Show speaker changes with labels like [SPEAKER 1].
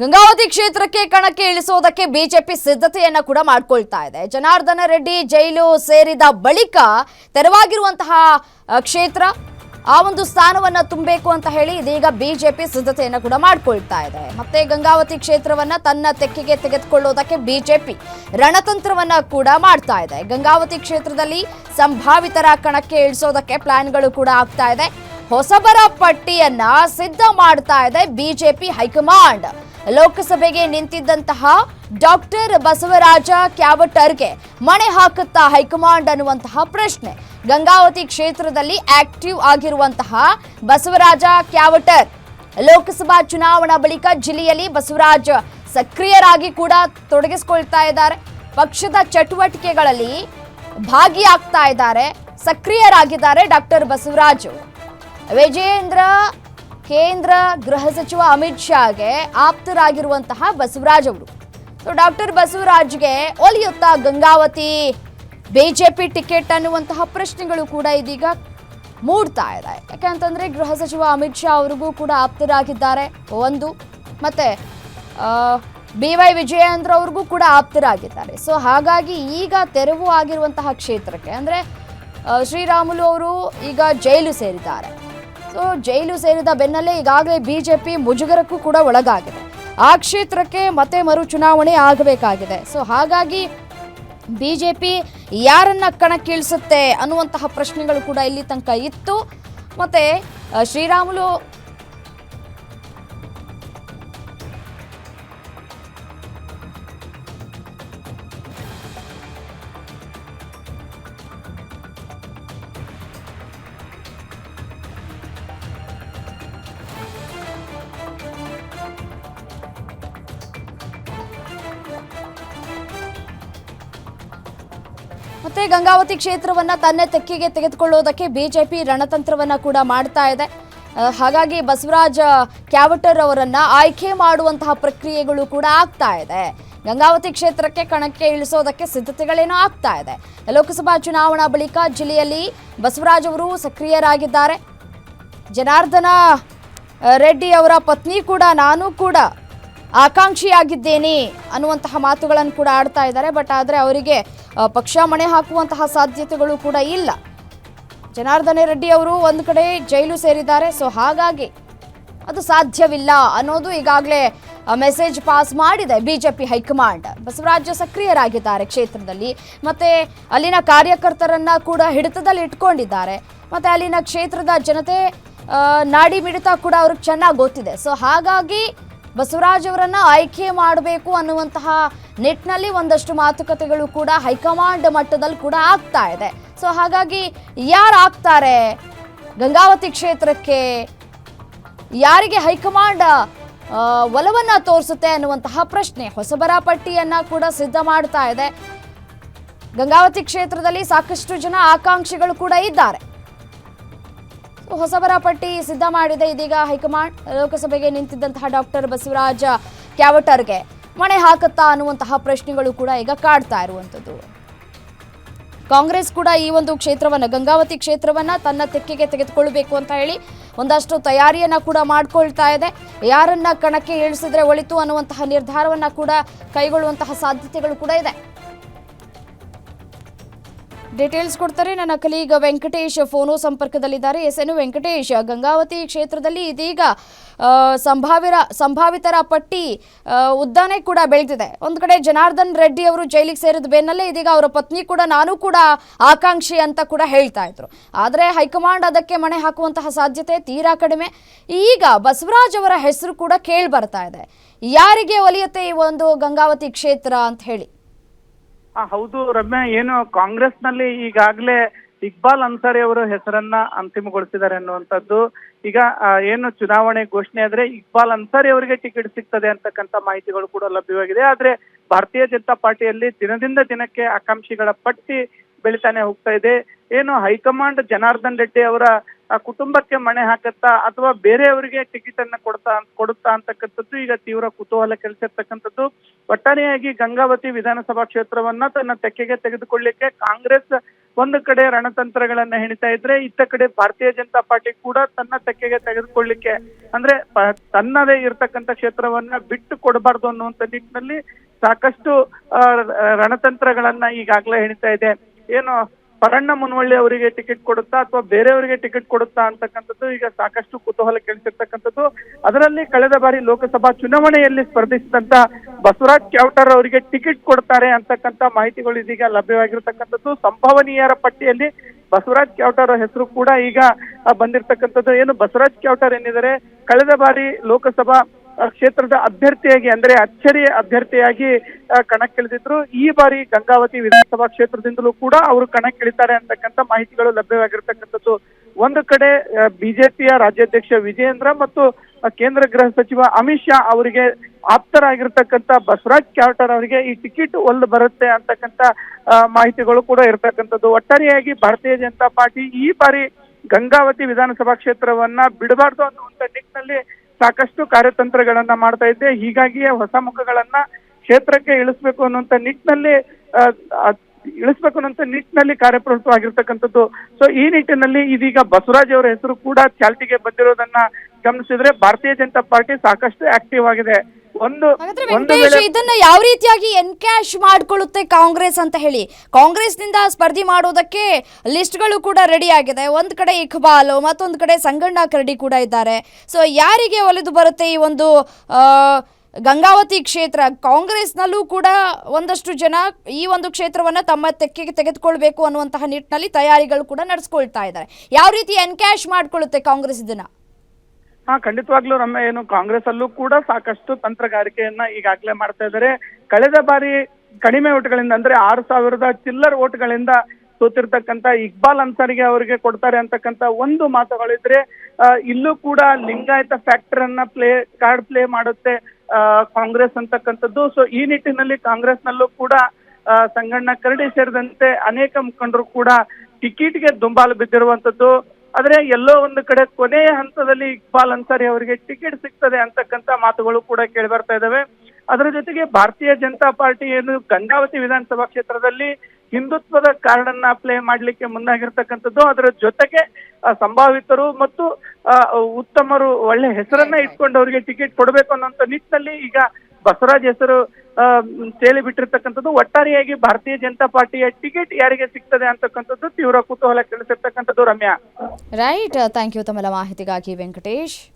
[SPEAKER 1] ಗಂಗಾವತಿ ಕ್ಷೇತ್ರಕ್ಕೆ ಕಣಕ್ಕೆ ಇಳಿಸೋದಕ್ಕೆ ಬಿಜೆಪಿ ಸಿದ್ಧತೆಯನ್ನ ಕೂಡ ಮಾಡಿಕೊಳ್ತಾ ಇದೆ. ಜನಾರ್ದನ ರೆಡ್ಡಿ ಜೈಲು ಸೇರಿದ ಬಳಿಕ ತೆರವಾಗಿರುವಂತಹ ಕ್ಷೇತ್ರ ಆ ಒಂದು ಸ್ಥಾನವನ್ನ ತುಂಬಬೇಕು ಅಂತ ಹೇಳಿ ಇದೀಗ ಬಿಜೆಪಿ ಸಿದ್ಧತೆಯನ್ನ ಕೂಡ ಮಾಡಿಕೊಳ್ತಾ ಇದೆ. ಮತ್ತೆ ಗಂಗಾವತಿ ಕ್ಷೇತ್ರವನ್ನ ತನ್ನ ತೆಕ್ಕೆಗೆ ತೆಗೆದುಕೊಳ್ಳೋದಕ್ಕೆ ಬಿಜೆಪಿ ರಣತಂತ್ರವನ್ನ ಕೂಡ ಮಾಡ್ತಾ ಇದೆ. ಗಂಗಾವತಿ ಕ್ಷೇತ್ರದಲ್ಲಿ ಸಂಭಾವಿತರ ಕಣಕ್ಕೆ ಇಳಿಸೋದಕ್ಕೆ ಪ್ಲಾನ್ಗಳು ಕೂಡ ಆಗ್ತಾ ಇದೆ. ಹೊಸಬರ ಪಟ್ಟಿಯನ್ನ ಸಿದ್ಧ ಮಾಡ್ತಾ ಇದೆ ಬಿಜೆಪಿ ಹೈಕಮಾಂಡ್. ಲೋಕಸಭೆಗೆ ನಿಂತಿದ್ದಂತಹ ಡಾಕ್ಟರ್ ಬಸವರಾಜ ಕ್ಯಾವಟರ್ಗೆ ಮಣೆ ಹಾಕುತ್ತಾ ಹೈಕಮಾಂಡ್ ಅನ್ನುವಂತಹ ಪ್ರಶ್ನೆ. ಗಂಗಾವತಿ ಕ್ಷೇತ್ರದಲ್ಲಿ ಆಕ್ಟಿವ್ ಆಗಿರುವಂತಹ ಬಸವರಾಜ ಕ್ಯಾವಟರ್. ಲೋಕಸಭಾ ಚುನಾವಣಾ ಬಳಿಕ ಜಿಲ್ಲೆಯಲ್ಲಿ ಬಸವರಾಜ ಸಕ್ರಿಯರಾಗಿ ಕೂಡ ತೊಡಗಿಸಿಕೊಳ್ತಾ ಇದ್ದಾರೆ. ಪಕ್ಷದ ಚಟುವಟಿಕೆಗಳಲ್ಲಿ ಭಾಗಿಯಾಗ್ತಾ ಇದ್ದಾರೆ. ಸಕ್ರಿಯರಾಗಿದ್ದಾರೆ ಡಾಕ್ಟರ್ ಬಸವರಾಜ್. ವಿಜಯೇಂದ್ರ ಕೇಂದ್ರ ಗೃಹ ಸಚಿವ ಅಮಿತ್ ಶಾಗೆ ಆಪ್ತರಾಗಿರುವಂತಹ ಬಸವರಾಜ್ ಅವರು. ಸೊ, ಡಾಕ್ಟರ್ ಬಸವರಾಜ್ಗೆ ಒಲಿಯುತ್ತಾ ಗಂಗಾವತಿ, ಬಿಜೆಪಿ ಟಿಕೆಟ್ ಅನ್ನುವಂತಹ ಪ್ರಶ್ನೆಗಳು ಕೂಡ ಇದೀಗ ಮೂಡ್ತಾ ಇದೆ. ಯಾಕೆಂತಂದ್ರೆ ಗೃಹ ಸಚಿವ ಅಮಿತ್ ಶಾ ಅವರಿಗೂ ಕೂಡ ಆಪ್ತರಾಗಿದ್ದಾರೆ. ಒಂದು, ಮತ್ತೆ ಬಿ ವೈ ವಿಜಯೇಂದ್ರ ಅವ್ರಿಗೂ ಕೂಡ ಆಪ್ತರಾಗಿದ್ದಾರೆ. ಸೊ, ಹಾಗಾಗಿ ಈಗ ತೆರವು ಆಗಿರುವಂತಹ ಕ್ಷೇತ್ರಕ್ಕೆ, ಅಂದರೆ ಶ್ರೀರಾಮುಲು ಅವರು ಈಗ ಜೈಲು ಸೇರಿದ್ದಾರೆ. ಸೊ ಜೈಲು ಸೇರಿದ ಬೆನ್ನಲ್ಲೇ ಈಗಾಗಲೇ ಬಿಜೆಪಿ ಮುಜುಗರಕ್ಕೂ ಕೂಡ ಒಳಗಾಗಿದೆ. ಆ ಕ್ಷೇತ್ರಕ್ಕೆ ಮತ್ತೆ ಮರು ಚುನಾವಣೆ ಆಗಬೇಕಾಗಿದೆ. ಸೊ ಹಾಗಾಗಿ ಬಿಜೆಪಿ ಯಾರನ್ನ ಕಣಕ್ಕಿಳಿಸುತ್ತೆ ಅನ್ನುವಂತಹ ಪ್ರಶ್ನೆಗಳು ಕೂಡ ಇಲ್ಲಿ ತನಕ ಇತ್ತು. ಮತ್ತೆ ಶ್ರೀರಾಮುಲು ಮತ್ತೆ ಗಂಗಾವತಿ ಕ್ಷೇತ್ರವನ್ನ ತನ್ನ ತೆಕ್ಕಿಗೆ ತೆಗೆದುಕೊಳ್ಳೋದಕ್ಕೆ ಬಿಜೆಪಿ ರಣತಂತ್ರವನ್ನ ಕೂಡ ಮಾಡ್ತಾ ಇದೆ. ಹಾಗಾಗಿ ಬಸವರಾಜ ಕ್ಯಾವಟರ್ ಅವರನ್ನ ಆಯ್ಕೆ ಮಾಡುವಂತಹ ಪ್ರಕ್ರಿಯೆಗಳು ಕೂಡ ಆಗ್ತಾ ಇದೆ. ಗಂಗಾವತಿ ಕ್ಷೇತ್ರಕ್ಕೆ ಕಣಕ್ಕೆ ಇಳಿಸೋದಕ್ಕೆ ಸಿದ್ಧತೆಗಳೇನೋ ಆಗ್ತಾ ಇದೆ. ಲೋಕಸಭಾ ಚುನಾವಣಾ ಬಳಿಕ ಜಿಲ್ಲೆಯಲ್ಲಿ ಬಸವರಾಜ್ ಅವರು ಸಕ್ರಿಯರಾಗಿದ್ದಾರೆ. ಜನಾರ್ದನ ರೆಡ್ಡಿ ಅವರ ಪತ್ನಿ ಕೂಡ, ನಾನು ಕೂಡ ಆಕಾಂಕ್ಷಿಯಾಗಿದ್ದೇನೆ ಅನ್ನುವಂತಹ ಮಾತುಗಳನ್ನು ಕೂಡ ಆಡ್ತಾ ಇದ್ದಾರೆ. ಬಟ್ ಆದರೆ ಅವರಿಗೆ ಪಕ್ಷ ಮಣೆ ಹಾಕುವಂತಹ ಸಾಧ್ಯತೆಗಳು ಕೂಡ ಇಲ್ಲ. ಜನಾರ್ದನ ರೆಡ್ಡಿ ಅವರು ಒಂದು ಕಡೆ ಜೈಲು ಸೇರಿದ್ದಾರೆ, ಸೊ ಹಾಗಾಗಿ ಅದು ಸಾಧ್ಯವಿಲ್ಲ ಅನ್ನೋದು ಈಗಾಗಲೇ ಮೆಸೇಜ್ ಪಾಸ್ ಮಾಡಿದೆ ಬಿಜೆಪಿ ಹೈಕಮಾಂಡ್. ಬಸವರಾಜ ಸಕ್ರಿಯರಾಗಿದ್ದಾರೆ ಕ್ಷೇತ್ರದಲ್ಲಿ, ಮತ್ತೆ ಅಲ್ಲಿನ ಕಾರ್ಯಕರ್ತರನ್ನ ಕೂಡ ಹಿಡಿತದಲ್ಲಿ ಇಟ್ಕೊಂಡಿದ್ದಾರೆ. ಮತ್ತೆ ಅಲ್ಲಿನ ಕ್ಷೇತ್ರದ ಜನತೆ ನಾಡಿ ಮಿಡಿತ ಕೂಡ ಅವ್ರಿಗೆ ಚೆನ್ನಾಗಿ ಗೊತ್ತಿದೆ. ಸೊ ಹಾಗಾಗಿ ಬಸವರಾಜ್ ಅವರನ್ನ ಆಯ್ಕೆ ಮಾಡಬೇಕು ಅನ್ನುವಂತಹ ನಿಟ್ಟಿನಲ್ಲಿ ಒಂದಷ್ಟು ಮಾತುಕತೆಗಳು ಕೂಡ ಹೈಕಮಾಂಡ್ ಮಟ್ಟದಲ್ಲಿ ಕೂಡ ಆಗ್ತಾ ಇದೆ. ಸೊ ಹಾಗಾಗಿ ಯಾರು ಆಗ್ತಾರೆ ಗಂಗಾವತಿ ಕ್ಷೇತ್ರಕ್ಕೆ ಯಾರಿಗೆ ಹೈಕಮಾಂಡ್ ಒಲವನ್ನ ತೋರಿಸುತ್ತೆ ಅನ್ನುವಂತಹ ಪ್ರಶ್ನೆ ಹೊಸಬರ ಪಟ್ಟಿಯನ್ನ ಕೂಡ ಸಿದ್ಧ ಮಾಡ್ತಾ ಇದೆ. ಗಂಗಾವತಿ ಕ್ಷೇತ್ರದಲ್ಲಿ ಸಾಕಷ್ಟು ಜನ ಆಕಾಂಕ್ಷಿಗಳು ಕೂಡ ಇದ್ದಾರೆ. ಹೊಸಬರ ಪಟ್ಟಿ ಸಿದ್ಧ ಮಾಡಿದೆ ಇದೀಗ ಹೈಕಮಾಂಡ್. ಲೋಕಸಭೆಗೆ ನಿಂತಿದ್ದಂತಹ ಡಾಕ್ಟರ್ ಬಸವರಾಜ ಕ್ಯಾವಟರ್ಗೆ ಮಣೆ ಹಾಕುತ್ತಾ ಅನ್ನುವಂತಹ ಪ್ರಶ್ನೆಗಳು ಕೂಡ ಈಗ ಕಾಡ್ತಾ ಇರುವಂಥದ್ದು. ಕಾಂಗ್ರೆಸ್ ಕೂಡ ಈ ಒಂದು ಕ್ಷೇತ್ರವನ್ನ, ಗಂಗಾವತಿ ಕ್ಷೇತ್ರವನ್ನ ತನ್ನ ತೆಕ್ಕೆಗೆ ತೆಗೆದುಕೊಳ್ಬೇಕು ಅಂತ ಹೇಳಿ ಒಂದಷ್ಟು ತಯಾರಿಯನ್ನ ಕೂಡ ಮಾಡಿಕೊಳ್ತಾ ಇದೆ. ಯಾರನ್ನ ಕಣಕ್ಕೆ ಇಳಿಸಿದ್ರೆ ಒಳಿತು ಅನ್ನುವಂತಹ ನಿರ್ಧಾರವನ್ನ ಕೂಡ ಕೈಗೊಳ್ಳುವಂತಹ ಸಾಧ್ಯತೆಗಳು ಕೂಡ ಇದೆ. ಡೀಟೇಲ್ಸ್ ಕೊಡ್ತಾರೆ. ನನ್ನ ಕಲೀಗ ವೆಂಕಟೇಶ್ ಫೋನು ಸಂಪರ್ಕದಲ್ಲಿದ್ದಾರೆ. ಎಸ್ ಎನ್ ವೆಂಕಟೇಶ್, ಗಂಗಾವತಿ ಕ್ಷೇತ್ರದಲ್ಲಿ ಇದೀಗ ಸಂಭಾವಿರ, ಸಂಭಾವಿತರ ಪಟ್ಟಿ ಉದ್ದಾನೆ ಕೂಡ ಬೆಳೆದಿದೆ. ಒಂದು ಕಡೆ ಜನಾರ್ದನ್ ರೆಡ್ಡಿ ಅವರು ಜೈಲಿಗೆ ಸೇರಿದ ಬೆನ್ನಲ್ಲೇ ಇದೀಗ ಅವರ ಪತ್ನಿ ಕೂಡ ನಾನು ಕೂಡ ಆಕಾಂಕ್ಷಿ ಅಂತ ಕೂಡ ಹೇಳ್ತಾ ಇದ್ರು. ಆದರೆ ಹೈಕಮಾಂಡ್ ಅದಕ್ಕೆ ಮಣೆ ಹಾಕುವಂತಹ ಸಾಧ್ಯತೆ ತೀರಾ ಕಡಿಮೆ. ಈಗ ಬಸವರಾಜ್ ಅವರ ಹೆಸರು ಕೂಡ ಕೇಳಿ ಬರ್ತಾ ಇದೆ. ಯಾರಿಗೆ ಒಲಿಯುತ್ತೆ ಈ ಒಂದು ಗಂಗಾವತಿ ಕ್ಷೇತ್ರ ಅಂತ ಹೇಳಿ.
[SPEAKER 2] ಹೌದು ರಮ್ಯಾ, ಏನು ಕಾಂಗ್ರೆಸ್ನಲ್ಲಿ ಈಗಾಗಲೇ ಇಕ್ಬಾಲ್ ಅನ್ಸಾರಿ ಅವರ ಹೆಸರನ್ನ ಅಂತಿಮಗೊಳಿಸಿದ್ದಾರೆ ಅನ್ನುವಂಥದ್ದು. ಈಗ ಏನು ಚುನಾವಣೆ ಘೋಷಣೆ ಆದ್ರೆ ಇಕ್ಬಾಲ್ ಅನ್ಸಾರಿ ಅವರಿಗೆ ಟಿಕೆಟ್ ಸಿಗ್ತದೆ ಅಂತಕ್ಕಂಥ ಮಾಹಿತಿಗಳು ಕೂಡ ಲಭ್ಯವಾಗಿದೆ. ಆದ್ರೆ ಭಾರತೀಯ ಜನತಾ ಪಾರ್ಟಿಯಲ್ಲಿ ದಿನದಿಂದ ದಿನಕ್ಕೆ ಆಕಾಂಕ್ಷಿಗಳ ಪಟ್ಟಿ ಬೆಳಿತಾನೆ ಹೋಗ್ತಾ ಇದೆ. ಏನು ಹೈಕಮಾಂಡ್ ಜನಾರ್ದನ್ ರೆಡ್ಡಿ ಅವರ ಆ ಕುಟುಂಬಕ್ಕೆ ಮಣೆ ಹಾಕತ್ತಾ ಅಥವಾ ಬೇರೆಯವರಿಗೆ ಟಿಕೆಟ್ ಅನ್ನ ಕೊಡ್ತಾ ಕೊಡುತ್ತಾ ಅಂತಕ್ಕಂಥದ್ದು ಈಗ ತೀವ್ರ ಕುತೂಹಲ ಕೆಳಿಸಿರ್ತಕ್ಕಂಥದ್ದು ಒಟ್ಟಾರೆಯಾಗಿ ಗಂಗಾವತಿ ವಿಧಾನಸಭಾ ಕ್ಷೇತ್ರವನ್ನ ತನ್ನ ತೆಕ್ಕೆಗೆ ತೆಗೆದುಕೊಳ್ಳಿಕ್ಕೆ ಕಾಂಗ್ರೆಸ್ ಒಂದು ಕಡೆ ರಣತಂತ್ರಗಳನ್ನ ಹೆಣಿತಾ ಇದ್ರೆ, ಇತ್ತ ಕಡೆ ಭಾರತೀಯ ಜನತಾ ಪಾರ್ಟಿ ಕೂಡ ತನ್ನ ತೆಕ್ಕೆಗೆ ತೆಗೆದುಕೊಳ್ಳಿಕ್ಕೆ ಅಂದ್ರೆ ತನ್ನದೇ ಇರತಕ್ಕಂತ ಕ್ಷೇತ್ರವನ್ನ ಬಿಟ್ಟು ಕೊಡಬಾರ್ದು ಅನ್ನುವಂಥ ನಿಟ್ಟಿನಲ್ಲಿ ಸಾಕಷ್ಟು ರಣತಂತ್ರಗಳನ್ನ ಈಗಾಗಲೇ ಹೆಣಿತಾ ಇದೆ. ಏನು ಪರಣ್ಣ ಮುನ್ವಳ್ಳಿ ಅವರಿಗೆ ಟಿಕೆಟ್ ಕೊಡುತ್ತಾ ಅಥವಾ ಬೇರೆಯವರಿಗೆ ಟಿಕೆಟ್ ಕೊಡುತ್ತಾ ಅಂತಕ್ಕಂಥದ್ದು ಈಗ ಸಾಕಷ್ಟು ಕುತೂಹಲ ಕೇಳಿಸಿರ್ತಕ್ಕಂಥದ್ದು ಅದರಲ್ಲಿ ಕಳೆದ ಬಾರಿ ಲೋಕಸಭಾ ಚುನಾವಣೆಯಲ್ಲಿ ಸ್ಪರ್ಧಿಸಿದಂತ ಬಸವರಾಜ್ ಕ್ಯಾವಟರ್ ಅವರಿಗೆ ಟಿಕೆಟ್ ಕೊಡ್ತಾರೆ ಅಂತಕ್ಕಂಥ ಮಾಹಿತಿಗಳು ಇದೀಗ ಲಭ್ಯವಾಗಿರ್ತಕ್ಕಂಥದ್ದು. ಸಂಭವನೀಯರ ಪಟ್ಟಿಯಲ್ಲಿ ಬಸವರಾಜ್ ಕ್ಯಾವಟರ್ ಹೆಸರು ಕೂಡ ಈಗ ಬಂದಿರ್ತಕ್ಕಂಥದ್ದು. ಏನು ಬಸವರಾಜ್ ಕ್ಯಾವಟರ್ ಏನಿದ್ದಾರೆ, ಕಳೆದ ಬಾರಿ ಲೋಕಸಭಾ ಕ್ಷೇತ್ರದ ಅಭ್ಯರ್ಥಿಯಾಗಿ, ಅಂದ್ರೆ ಅಚ್ಚರಿ ಅಭ್ಯರ್ಥಿಯಾಗಿ ಕಣಕ್ಕಿಳಿದಿದ್ರು. ಈ ಬಾರಿ ಗಂಗಾವತಿ ವಿಧಾನಸಭಾ ಕ್ಷೇತ್ರದಿಂದಲೂ ಕೂಡ ಅವರು ಕಣಕ್ಕಿಳಿತಾರೆ ಅಂತಕ್ಕಂಥ ಮಾಹಿತಿಗಳು ಲಭ್ಯವಾಗಿರ್ತಕ್ಕಂಥದ್ದು. ಒಂದು ಕಡೆ ಬಿಜೆಪಿಯ ರಾಜ್ಯಾಧ್ಯಕ್ಷ ವಿಜಯೇಂದ್ರ ಮತ್ತು ಕೇಂದ್ರ ಗೃಹ ಸಚಿವ ಅಮಿತ್ ಶಾ ಅವರಿಗೆ ಆಪ್ತರಾಗಿರ್ತಕ್ಕಂಥ ಬಸವರಾಜ್ ಕ್ಯಾಟರ್ ಅವರಿಗೆ ಈ ಟಿಕೆಟ್ ಒಲ್ದು ಬರುತ್ತೆ ಅಂತಕ್ಕಂಥ ಮಾಹಿತಿಗಳು ಕೂಡ ಇರತಕ್ಕಂಥದ್ದು. ಒಟ್ಟಾರೆಯಾಗಿ ಭಾರತೀಯ ಜನತಾ ಪಾರ್ಟಿ ಈ ಬಾರಿ ಗಂಗಾವತಿ ವಿಧಾನಸಭಾ ಕ್ಷೇತ್ರವನ್ನ ಬಿಡಬಾರ್ದು ಅನ್ನುವಂತ ನಿಟ್ಟಿನಲ್ಲಿ ಸಾಕಷ್ಟು ಕಾರ್ಯತಂತ್ರಗಳನ್ನ ಮಾಡ್ತಾ ಇದ್ದೆ. ಹೀಗಾಗಿಯೇ ಹೊಸ ಮುಖಗಳನ್ನ ಕ್ಷೇತ್ರಕ್ಕೆ ಇಳಿಸ್ಬೇಕು ಅನ್ನುವಂತ ನಿಟ್ಟಿನಲ್ಲಿ ಇಳಿಸ್ಬೇಕು ಅನ್ನುವಂತ ನಿಟ್ಟಿನಲ್ಲಿ ಕಾರ್ಯಪ್ರವೃತ್ತವಾಗಿರ್ತಕ್ಕಂಥದ್ದು ಸೊ ಈ ನಿಟ್ಟಿನಲ್ಲಿ ಇದೀಗ ಬಸವರಾಜ್ ಅವರ ಹೆಸರು ಕೂಡ ಚಾಲ್ತಿಗೆ ಬಂದಿರೋದನ್ನ ಗಮನಿಸಿದ್ರೆ ಭಾರತೀಯ ಜನತಾ ಪಾರ್ಟಿ ಸಾಕಷ್ಟು ಆಕ್ಟಿವ್ ಆಗಿದೆ. ಒಂದು
[SPEAKER 1] ಇದನ್ನ ಯಾವ ರೀತಿಯಾಗಿ ಎನ್ಕ್ಯಾಶ್ ಮಾಡ್ಕೊಳ್ಳುತ್ತೆ ಕಾಂಗ್ರೆಸ್ ಅಂತ ಹೇಳಿ? ಕಾಂಗ್ರೆಸ್ನಿಂದ ಸ್ಪರ್ಧೆ ಮಾಡೋದಕ್ಕೆ ಲಿಸ್ಟ್ಗಳು ಕೂಡ ರೆಡಿ ಆಗಿದೆ. ಒಂದ್ ಕಡೆ ಇಕ್ಬಾಲ್ ಮತ್ತೊಂದು ಕಡೆ ಸಂಗಣ್ಣ ಕರಡಿ ಕೂಡ ಇದ್ದಾರೆ. ಸೊ ಯಾರಿಗೆ ಒಲಿದು ಬರುತ್ತೆ ಈ ಒಂದು ಗಂಗಾವತಿ ಕ್ಷೇತ್ರ? ಕಾಂಗ್ರೆಸ್ನಲ್ಲೂ ಕೂಡ ಒಂದಷ್ಟು ಜನ ಈ ಒಂದು ಕ್ಷೇತ್ರವನ್ನ ತಮ್ಮ ತೆಕ್ಕೆಗೆ ತೆಗೆದುಕೊಳ್ಬೇಕು ಅನ್ನುವಂತಹ ನಿಟ್ಟಿನಲ್ಲಿ ತಯಾರಿಗಳು ಕೂಡ ನಡೆಸ್ಕೊಳ್ತಾ ಇದ್ದಾರೆ. ಯಾವ ರೀತಿ ಎನ್ಕ್ಯಾಶ್ ಮಾಡ್ಕೊಳ್ಳುತ್ತೆ ಕಾಂಗ್ರೆಸ್ ಇದನ್ನ?
[SPEAKER 2] ಹಾ ಖಂಡಿತವಾಗ್ಲೂ ರಮ್ಯ ಏನು ಕಾಂಗ್ರೆಸ್ ಅಲ್ಲೂ ಕೂಡ ಸಾಕಷ್ಟು ತಂತ್ರಗಾರಿಕೆಯನ್ನ ಈಗಾಗಲೇ ಮಾಡ್ತಾ ಇದ್ದಾರೆ. ಕಳೆದ ಬಾರಿ ಕಡಿಮೆ ಓಟ್ಗಳಿಂದ ಅಂದ್ರೆ ಆರು ಸಾವಿರದ ಚಿಲ್ಲರ್ ಓಟ್ಗಳಿಂದ ಸೋತಿರ್ತಕ್ಕಂತ ಇಕ್ಬಾಲ್ ಅನ್ಸಾರಿಗೆ ಅವರಿಗೆ ಕೊಡ್ತಾರೆ ಅಂತಕ್ಕಂತ ಒಂದು ಮಾತುಗಳಿದ್ರೆ ಇಲ್ಲೂ ಕೂಡ ಲಿಂಗಾಯತ ಫ್ಯಾಕ್ಟರ್ ಅನ್ನ ಪ್ಲೇ ಕಾರ್ಡ್ ಪ್ಲೇ ಮಾಡುತ್ತೆ ಕಾಂಗ್ರೆಸ್ ಅಂತಕ್ಕಂಥದ್ದು. ಸೊ ಈ ನಿಟ್ಟಿನಲ್ಲಿ ಕಾಂಗ್ರೆಸ್ನಲ್ಲೂ ಕೂಡ ಆ, ಸಂಗಣ್ಣ ಕರಡಿ ಸೇರಿದಂತೆ ಅನೇಕ ಮುಖಂಡರು ಕೂಡ ಟಿಕೆಟ್ಗೆ ದುಂಬಾಲು ಬಿದ್ದಿರುವಂತದ್ದು ಆದ್ರೆ ಎಲ್ಲೋ ಒಂದು ಕಡೆ ಕೊನೆಯ ಹಂತದಲ್ಲಿ ಇಕ್ಬಾಲ್ ಅನ್ಸಾರಿ ಅವರಿಗೆ ಟಿಕೆಟ್ ಸಿಗ್ತದೆ ಅಂತಕ್ಕಂತ ಮಾತುಗಳು ಕೂಡ ಕೇಳಿ ಬರ್ತಾ ಇದಾವೆ. ಅದರ ಜೊತೆಗೆ ಭಾರತೀಯ ಜನತಾ ಪಾರ್ಟಿ ಏನು ಗಂಗಾವತಿ ವಿಧಾನಸಭಾ ಕ್ಷೇತ್ರದಲ್ಲಿ ಹಿಂದುತ್ವದ ಕಾರ್ಡನ್ನ ಪ್ಲೇ ಮಾಡ್ಲಿಕ್ಕೆ ಮುಂದಾಗಿರ್ತಕ್ಕಂಥದ್ದು ಅದರ ಜೊತೆಗೆ ಸಂಭಾವಿತರು ಮತ್ತು ಉತ್ತಮರು ಒಳ್ಳೆ ಹೆಸರನ್ನ ಇಟ್ಕೊಂಡು ಅವರಿಗೆ ಟಿಕೆಟ್ ಕೊಡಬೇಕು ಅನ್ನೋಂಥ ನಿಟ್ಟಿನಲ್ಲಿ ಈಗ ಬಸವರಾಜ್ ಹೆಸರು ತೇಲಿ ಬಿಟ್ಟಿರ್ತಕ್ಕಂಥದ್ದು ಒಟ್ಟಾರೆಯಾಗಿ ಭಾರತೀಯ ಜನತಾ ಪಾರ್ಟಿಯ ಟಿಕೆಟ್ ಯಾರಿಗೆ ಸಿಗ್ತದೆ ಅಂತಕ್ಕಂಥದ್ದು ತೀವ್ರ ಕುತೂಹಲ ಕೆಳಿಸಿರ್ತಕ್ಕಂಥದ್ದು ರಮ್ಯಾ.
[SPEAKER 1] ರೈಟ್ ಥ್ಯಾಂಕ್ ಯು ತಮ್ಮೆಲ್ಲ ಮಾಹಿತಿಗಾಗಿ ವೆಂಕಟೇಶ್.